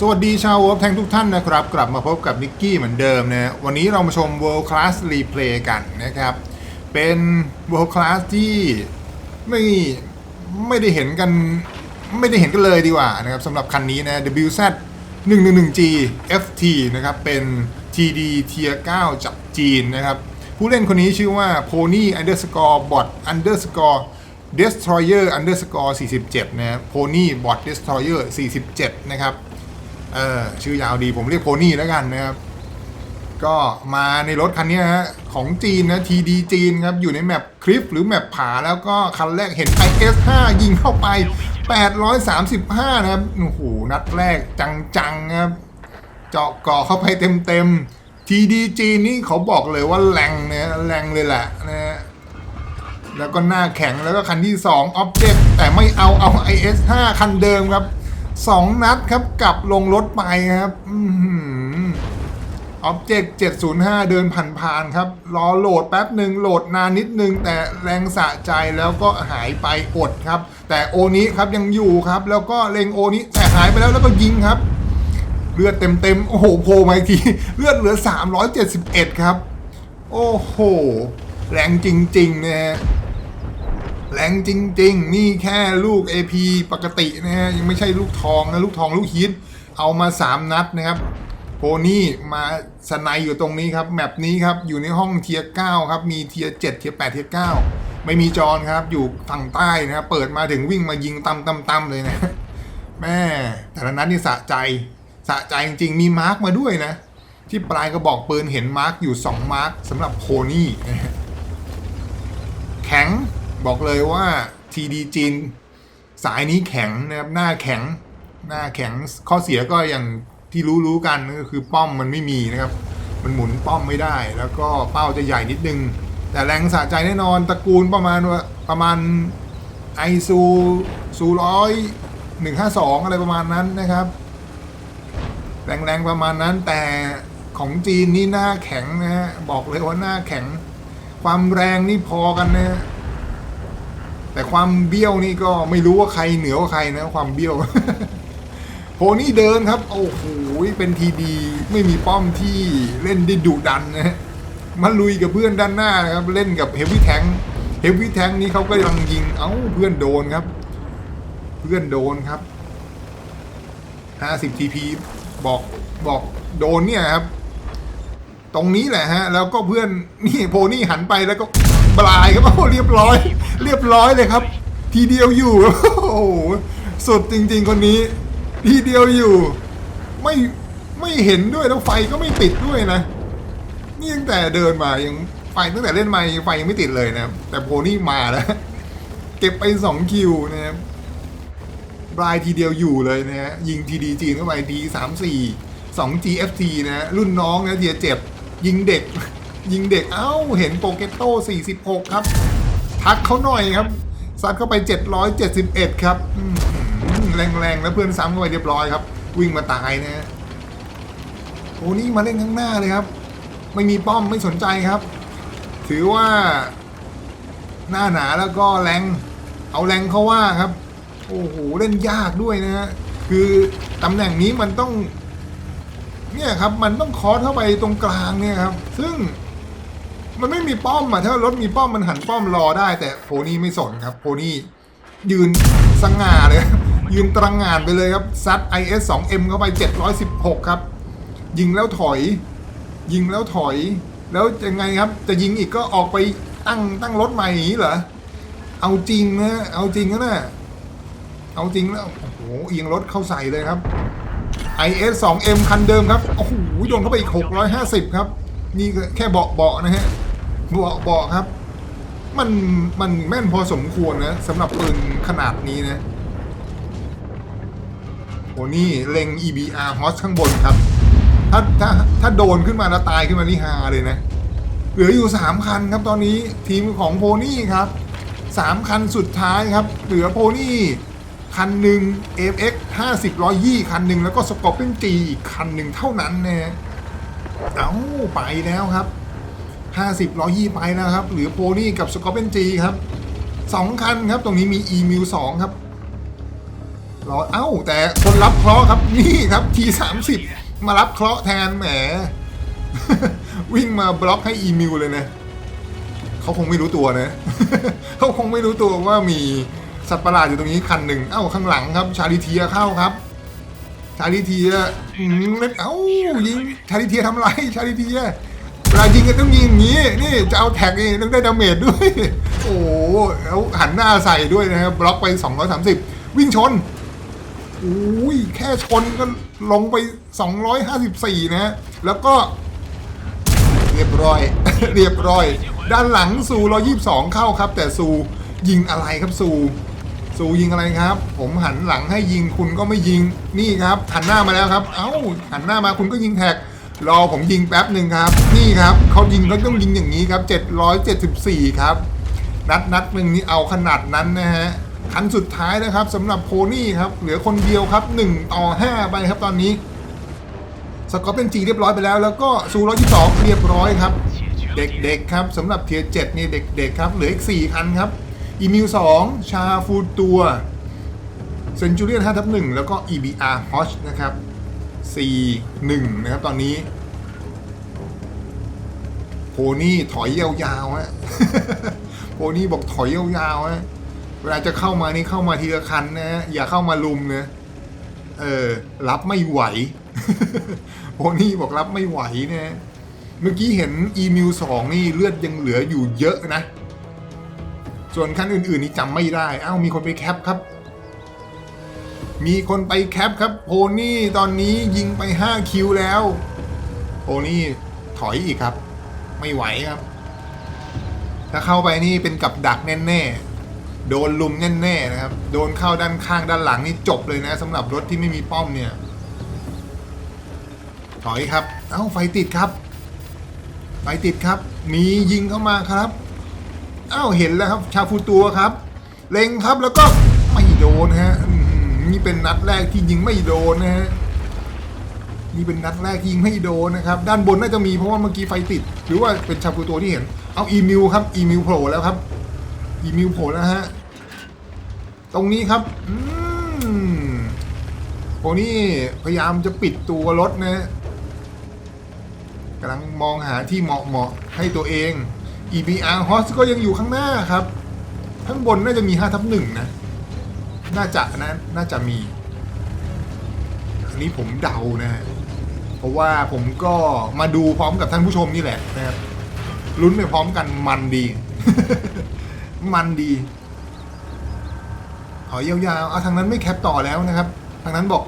สวัสดีชาววอลแทงทุกท่านนะครับ กลับมาพบกับนิกกี้เหมือนเดิมนะวันนี้เรามาชม World Class Replay กันนะครับ เป็น World Class ที่ไม่ไม่ได้เห็นกันไม่ได้เห็นกันเลยดีกว่านะครับสำหรับคันนี้นะ WZ 111G FT นะครับ เป็น TD Tier 9จากจีนนะครับ ผู้เล่นคนนี้ชื่อว่า Pony underscore bot underscore destroyer underscore 47นะ Pony bot destroyer 47 นะครับ เออชื่อยาวดีผมเรียกโพนี่แล้วกันนะครับ ก็มาในรถคันนี้ฮะของจีนนะ TD จีนครับ อยู่ในแมปคลิปหรือแมปผาแล้วก็คันแรกเห็น IS5 ยิงเข้าไป 835 นะครับโอ้โหนัดแรกจังๆครับ เจาะก่อเข้าไปเต็มๆ TD จีนนี่เขาบอกเลยว่าแรงนะแรงเลยแหละนะฮะแล้วก็หน้าแข็งแล้วก็คันที่2 Object แต่ไม่เอาเอา IS5 คันเดิมครับ 2นัดครับกลับลงรถไปครับออ Object 705 เดินผ่านๆครับ รอโหลดแป๊บหนึ่งโหลดนานนิดนึง แต่แรงสะใจแล้วก็หายไปอดครับ แต่โอนี้ครับยังอยู่ครับ แล้วก็เลงโอนี้แต่หายไปแล้วแล้วก็ยิงครับ เลือดเต็มๆ โอ้โหโผล่มาอีกทีเลือดเหลือ 371 ครับ โอ้โห แรงจริงๆนะฮะ แรงจริง ๆ นี่แค่ลูก AP ปกตินะฮะยังไม่ใช่ลูกทองนะลูกทองลูกฮิตเอามา 3 นัดนะครับโพนี่มาสไนอยู่ตรงนี้ครับแมปนี้ครับอยู่ในห้องเทียร์9ครับมีเทียร์7เทียร์8เทียร์9ไม่มีจอนครับอยู่ฝั่งใต้นะครับเปิดมาถึงวิ่งมายิงตำตำตำเลยนะแม่แต่ละนัดนี่สะใจสะใจจริงๆมีมาร์กมาด้วยนะ ที่ปลายกระบอกปืนเห็นมาร์กอยู่ 2 มาร์กสำหรับโพนี่แข็ง บอกเลยว่า TD จีนสายนี้แข็งนะครับหน้าแข็งหน้าแข็งข้อเสียก็อย่างที่รู้รู้ๆกันก็คือป้อมมันไม่มีนะครับ มันหมุนป้อมไม่ได้ แล้วก็เป้าจะใหญ่นิดนึง แต่แรงสะใจแน่นอนตระกูลประมาณว่าประมาณไอซูซูร้อยหนึ่งห้าสองอะไรประมาณนั้นนะครับ แรงๆประมาณนั้นแต่ของจีนนี่หน้าแข็งนะฮะบอกเลยว่าหน้าแข็ง ความแรงนี่พอกันนะฮะ แต่ความเบี้ยวนี่ก็ไม่รู้ว่าใครเหนือกว่าใครนะ ความเบี้ยวโพนี่เดินครับ โอ้โหเป็นทีดีไม่มีป้อมที่เล่นได้ดุดันนะฮะมาลุยกับเพื่อนด้านหน้านะครับ เล่นกับเฮฟวี่แทงเฮฟวี่แทงนี่เขาก็ยังยิง เอ้าเพื่อนโดนครับ เพื่อนโดนครับ50 TP บอกบอกโดนเนี่ยครับ ตรงนี้แหละฮะ แล้วก็เพื่อนนี่โพนี่หันไปแล้วก็ บลายครับโอ้เรียบร้อย เรียบร้อยเลยครับ ทีเดียวอยู่โอ้โหสุดจริง ๆ คนนี้ ทีเดียวอยู่ ไม่ไม่เห็นด้วยแล้วไฟก็ไม่ติดด้วยนะ นี่ตั้งแต่เดินมายังไฟตั้งแต่เล่นมาไฟยังไม่ติดเลยนะแต่โพนี่มาแล้วเก็บไปสองคิวนะครับบลายทีเดียวอยู่เลยนะฮะยิงทีดีจีนเข้าไปดีสามสี่สอง GFT นะฮะรุ่นน้องนะเทียเจ็บ ยิงเด็ก ยิงเด็กเอ้าเห็นโปเกตโต้46 ครับ ทักเขาหน่อยครับซัดเข้าไป 771 ครับแรงๆ แล้วเพื่อนซ้ำเข้าไปเรียบร้อยครับ วิ่งมาตายนะฮะโอ้นี่มาเล่นข้างหน้าเลยครับ ไม่มีป้อมไม่สนใจครับ ถือว่า หน้าหนาแล้วก็แรงเอาแรงเขาว่าครับ โอ้โหเล่นยากด้วยนะฮะคือตำแหน่งนี้มันต้อง เนี่ยครับ มันต้องคอสเข้าไปตรงกลางเนี่ยครับ ซึ่ง มันไม่มีป้อมอะถ้ารถมีป้อมมันหันป้อมรอได้ แต่โพนี่ไม่สนครับ โพนี่ยืนสง่าเลย ยืนตระงงานไปเลยครับซัด IS 2M เข้าไป 716 ครับ ยิงแล้วถอย ยิงแล้วถอย แล้วยังไงครับ จะยิงอีกก็ออกไปตั้งตั้งรถใหม่อย่างนี้เหรอเอาจริงนะเอาจริงนะเอาจริงแล้วโอ้โหเอียงรถเข้าใส่เลยครับ IS 2M คันเดิมครับ โอ้โหโดนเข้าไปอีก 650 ครับ นี่แค่เบาะเบาะนะฮะ บาะเบาะครับ มันมันแม่นพอสมควรนะสำหรับปืนขนาดนี้นะโอ้นี่เล็ง EBR ฮอสข้างบนครับ ถ้าถ้าถ้าโดนขึ้นมาแล้วตายขึ้นมานี่ฮาเลยนะ เหลืออยู่สามคันครับตอนนี้ทีมของโพนี่ครับสามคันสุดท้ายครับ เหลือโพนี่คันหนึ่ง FX 50 120คันหนึ่งแล้วก็สกอร์เปนจีอีกคันหนึ่งเท่านั้นนะฮะเอ้าไปแล้วครับ 50 120ไปแล้วครับเหลือโพนี่กับสกอร์เปนจีครับสองคันครับ ตรงนี้มี e m i l 2ครับรอเอ้า แต่คนรับเคราะห์ครับนี่ครับทีสามสิบมารับเคราะห์แทนแหม วิ่งมาบล็อกให้อีมิวเลยนะเขาคงไม่รู้ตัวนะ เขาคงไม่รู้ตัวว่ามีสัตว์ประหลาดอยู่ตรงนี้คันหนึ่งเอ้าข้างหลังครับ ชาลิเทียเข้าครับ ชาลิเทียเล่นเอ้ายิงชาลิเทียทำไรชาลิเทีย ลายิงก็ต้องยิงอย่างนี้ นี่จะเอาแท็กนี่ต้องได้ดาเมจด้วย โอ้โหแล้วหันหน้าใส่ด้วยนะครับบล็อกไป 230 วิ่งชนอุ้ยแค่ชนก็ลงไป 254 นะฮะแล้วก็เรียบร้อย เรียบร้อย ด้านหลังซู122 เข้าครับ แต่ซูยิงอะไรครับซูซูยิงอะไรครับ ผมหันหลังให้ยิงคุณก็ไม่ยิงนี่ครับ หันหน้ามาแล้วครับ เอ้าหันหน้ามาคุณก็ยิงแท็ก รอผมยิงแป๊บหนึ่งครับ นี่ครับเขายิงเขาต้องยิงอย่างนี้ครับ 774 ครับ นัดนัดหนึ่งนี่เอาขนาดนั้นนะฮะคันสุดท้ายนะครับสำหรับโพนี่ครับ เหลือคนเดียวครับ 1 ต่อ 5 ไปครับตอนนี้ สกอร์เป็นจีเรียบร้อยไปแล้ว แล้วก็ซูร้อยที่สองเรียบร้อยครับ เด็กๆครับสำหรับเทียร์เจ็ดนี่เด็กๆครับ เหลืออีก4คันครับอีมิว2ชาฟูตัวเซนจูเรียน5ทับ1แล้วก็ EBR h o s นะครับ 4 1 นะครับตอนนี้โพนี่ถอยยาวๆฮะโพนี่บอกถอยยาวๆฮะเวลาจะเข้ามานี่เข้ามาทีละคันนะฮะอย่าเข้ามาลุมนะเออรับไม่ไหวโพนี่บอกรับไม่ไหวนะเมื่อกี้เห็นอีมิวสองนี่เลือดยังเหลืออยู่เยอะนะ ส่วนคันอื่นๆนี่จำไม่ได้ เอ้ามีคนไปแคปครับ มีคนไปแคปครับโพนี่ตอนนี้ยิงไป 5 คิวแล้วโพนี่ถอยอีกครับ ไม่ไหวครับ ถ้าเข้าไปนี่เป็นกับดักแน่ๆ โดนลุมแน่ๆนะครับ โดนเข้าด้านข้างด้านหลังนี่จบเลยนะสำหรับรถที่ไม่มีป้อมเนี่ย ถอยครับ เอ้าไฟติดครับ ไฟติดครับ มียิงเข้ามาครับเอ้าเห็นแล้วครับ ชาฟูตัวครับ เล็งครับแล้วก็ไม่โดนฮะ นี่เป็นนัดแรกที่ยิงไม่โดนนะฮะนี่เป็นนัดแรกยิงไม่โดนนะครับ ด้านบนน่าจะมีเพราะว่าเมื่อกี้ไฟติด หรือว่าเป็นชาฟูตัวที่เห็น เอาอีมิวครับอีมิวโผล่แล้วครับอีมิวโผล่แล้วฮะตรงนี้ครับอืมโพนี่พยายามจะปิดตัวรถนะกำลังมองหาที่เหมาะเหมาะให้ตัวเอง EBR h o s ก็ยังอยู่ข้างหน้าครับ ข้างบนน่าจะมี5ทับหนึ่งนะ น่าจะนะน่าจะมี อันนี้ผมเดานะฮะเพราะว่าผมก็มาดูพร้อมกับท่านผู้ชมนี่แหละนะครับลุ้นไปพร้อมกันมันดี มันดีขอยาวๆเอาทางนั้นไม่แคปต่อแล้วนะครับ ทางนั้นบอก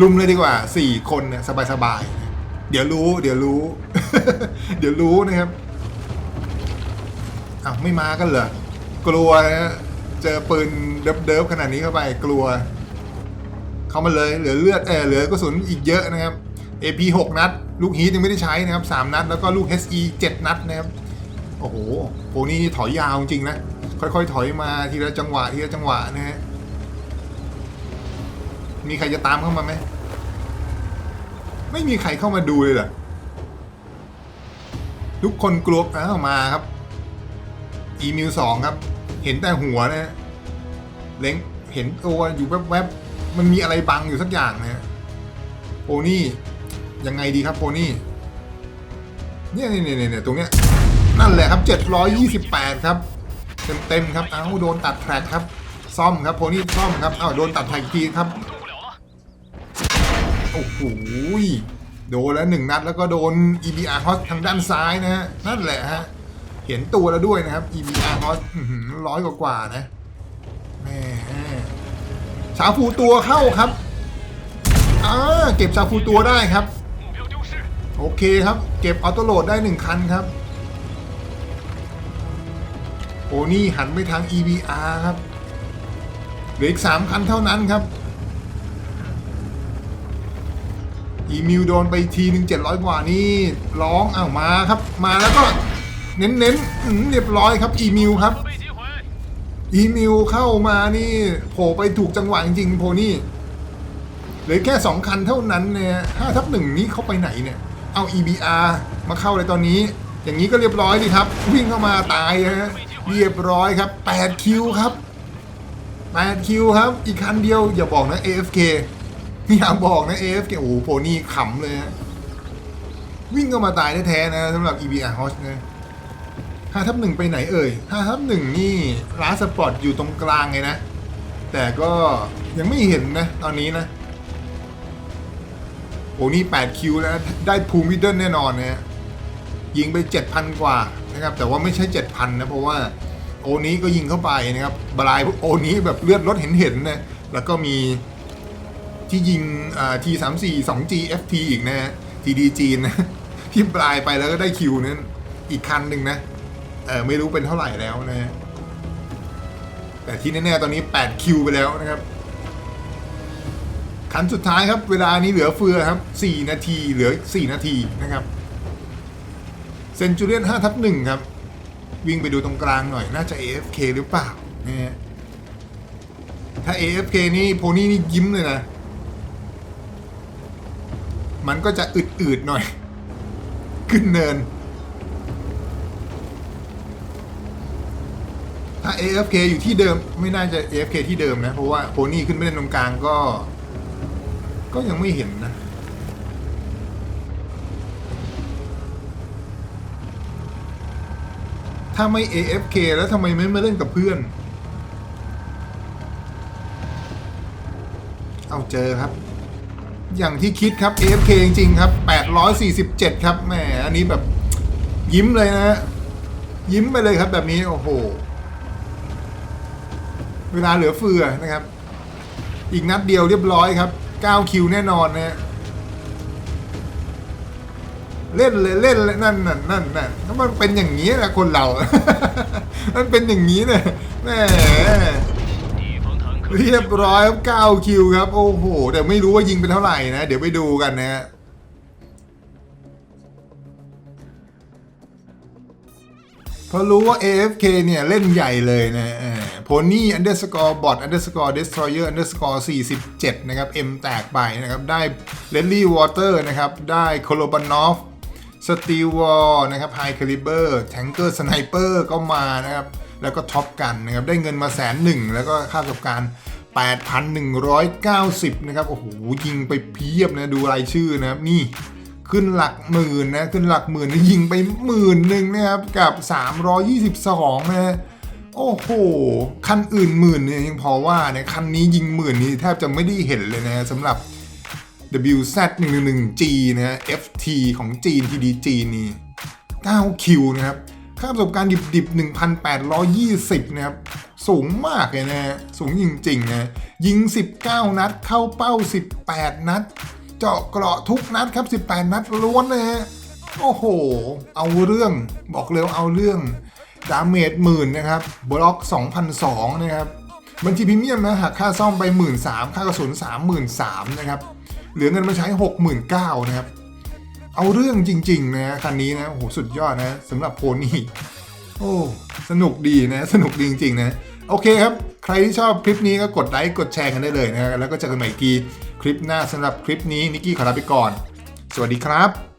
ลุมเลยดีกว่าสี่คนเนี่ยสบายๆเดี๋ยวรู้ เดี๋ยวรู้ เดี๋ยวรู้นะครับอ้าวไม่มากันเหรอกลัวนะ เจอปืนเดิฟๆขนาดนี้เข้าไปกลัว เข้ามาเลยเหลือเลือดเออเหลือกระสุนอีกเยอะนะครับ AP 6 นัด ลูกฮีทยังไม่ได้ใช้นะครับ 3 นัด แล้วก็ลูก HE 7 นัดนะครับ โอ้โหโหนี่ถอยยาวจริงนะ ค่อยๆ ถอยมาทีละจังหวะทีละจังหวะนะฮะมีใครจะตามเข้ามาไหม ไม่มีใครเข้ามาดูเลยเหรอทุกคนกลัวอ้าวมาครับ อีมิวสองครับ เห็นแต่หัวนะ เล็งเห็นตัวอยู่แวบๆ มันมีอะไรบังอยู่สักอย่างนะโพนี่ยังไงดีครับโพนี่ เนี่ยเนี่ยเนี่ยตรงเนี้ย นั่นแหละครับ 728 ครับ เต็มๆครับ เอ้าโดนตัดแทร็กครับ ซ่อมครับโพนี่ซ่อมครับ เอ้าโดนตัดแทร็กอีกทีครับ โอ้โหโดนแล้วหนึ่งนัดแล้วก็โดน EBR h o s ทางด้านซ้ายนะฮะ นั่นแหละฮะ เห็นตัวแล้วด้วยนะครับ EV Argos ร้อยกว่านะแม่ชาฟูตัวเข้าครับอ่าเก็บชาฟูตัวได้ครับ โอเคครับ เก็บออโต้โหลดได้หนึ่งคันครับ โอ้นี่หันไปทาง EBR ครับเหลืออีกสามคันเท่านั้นครับอีมิวโดนไปทีหนึ่งเจ็ดร้อยกว่านี่ร้องอ้าวมาครับ มาแล้วก็ เน้นๆเรียบร้อยครับอีมิวครับอีมิวเข้ามานี่โผล่ไปถูกจังหวะจริงๆโพนี่เหลือแค่สองคันเท่านั้นเนี่ยห้าทับหนึ่งนี้เขาไปไหนเนี่ย เอา EBR มาเข้าเลยตอนนี้ อย่างนี้ก็เรียบร้อยดีครับ วิ่งเข้ามาตายฮะเรียบร้อยครับ8คิวครับ8คิวครับ อีกคันเดียวอย่าบอกนะ AFK อย่าบอกนะ AFK โอ้โหโพนี่ขำเลยฮะวิ่งเข้ามาตายแท้ๆนะสำหรับ EBR Horse นะ 5ทับหนึ่งไปไหนเอ่ย5ทับหนึ่งนี่ร้านสปอร์ตอยู่ตรงกลางไงนะ แต่ก็ยังไม่เห็นนะ ตอนนี้นะ โอ้นี่8คิวแล้วได้ภูมิเดิลแน่นอนนะฮะยิงไป 7,000 กว่านะครับ แต่ว่าไม่ใช่ 7,000 นะ เพราะว่าโอนี้ก็ยิงเข้าไปนะครับบลายโอนี้แบบเลือดรถเห็นเห็นนะแล้วก็มีที่ยิงอ่า T34 2G FT อีอีกนะฮะ TD จีนนะที่ปลายไปแล้วก็ได้คิวนั้นอีกคันหนึ่งนะ เออไม่รู้เป็นเท่าไหร่แล้วนะฮะแต่ที่แน่ๆตอนนี้8คิวไปแล้วนะครับคันสุดท้ายครับ เวลานี้เหลือเฟือครับ 4 นาทีเหลือ 4 นาทีนะครับเซนจูเรียน5ทับ1ครับ วิ่งไปดูตรงกลางหน่อย น่าจะ AFK หรือเปล่านะฮะถ้า AFK นี่โพนี่นี่ยิ้มเลยนะ มันก็จะอึดๆหน่อย ขึ้นเนิน ถ้า AFK อยู่ที่เดิมไม่น่าจะ AFK ที่เดิมนะ เพราะว่าโพนี่ขึ้นไปเล่นตรงกลางก็ ก็ยังไม่เห็นนะ ถ้าไม่ AFK แล้วทำไมไม่มาเล่นกับเพื่อน เอาเจอครับ อย่างที่คิดครับ AFK จริงๆครับ 847 ครับแหมอันนี้แบบยิ้มเลยนะ ยิ้มไปเลยครับแบบนี้ โอ้โห เวลาเหลือเฟือนะครับ อีกนัดเดียวเรียบร้อยครับ9คิวแน่นอนนะเล่นเลยเล่นเลยนั่นนั่นนั่นนั่นมันเป็นอย่างนี้แหละคนเรา มันเป็นอย่างนี้เนี่ยแหมเรียบร้อยครับ9คิวครับ โอ้โห แต่ไม่รู้ว่ายิงเป็นเท่าไหร่นะ เดี๋ยวไปดูกันนะฮะ เพราะรู้ว่า AFK เนี่ยเล่นใหญ่เลยนะโพนี่ underscore bot underscore destroyer underscore 47 นะครับ M แตกไปนะครับ ได้ l e n l y water นะครับ ได้ Kolobanov Steel Wall นะครับ High Caliber Tanker Sniper ก็มานะครับ แล้วก็ท็อปกันนะครับ ได้เงินมาแสนหนึ่งแล้วก็ค่ากับการ8,190 นะครับ โอ้โห ยิงไปเพียบนะ ดูรายชื่อนะครับ นี่ ขึ้นหลักหมื่นนะขึ้นหลักหมื่นนะยิงไปหมื่นหนึ่งนะครับกับ 322นะฮะโอ้โห คันอื่นหมื่นเนี่ยยังพอว่าเนี่ยคันนี้ยิงหมื่นนี่แทบจะไม่ได้เห็นเลยนะสำหรับ WZ111G นะ FT ของจีน TDG นี่9คิวนะครับ ค่าประสบการณ์ดิบๆ 1,820 นะครับ สูงมากเลยนะฮะสูงจริงๆนะ ยิง 19 นัด เข้าเป้า 18 นัด เจาะเกราะทุกนัดครับ 18 นัดล้วนนะฮะโอ้โห เอาเรื่องบอกเลยว่าเอาเรื่องดาเมจหมื่นนะครับบล็อก2,002นะครับบัญชีพรีเมียมนะหักค่าซ่อมไป 1 3ื่นค่ากระสุน 33,000นะครับเหลือเงินมาใช้ 69,000นะครับเอาเรื่องจริงๆนะคันนี้นะโอ้โหสุดยอดนะสำหรับโพนี่โอ้สนุกดีนะสนุกดีจริงๆนะโอเคครับ ใครที่ชอบคลิปนี้ก็กดไลค์กดแชร์กันได้เลยนะแล้วก็เจอกันใหม่อีกที คลิปหน้าสำหรับคลิปนี้นิกกี้ขอลาไปก่อน สวัสดีครับ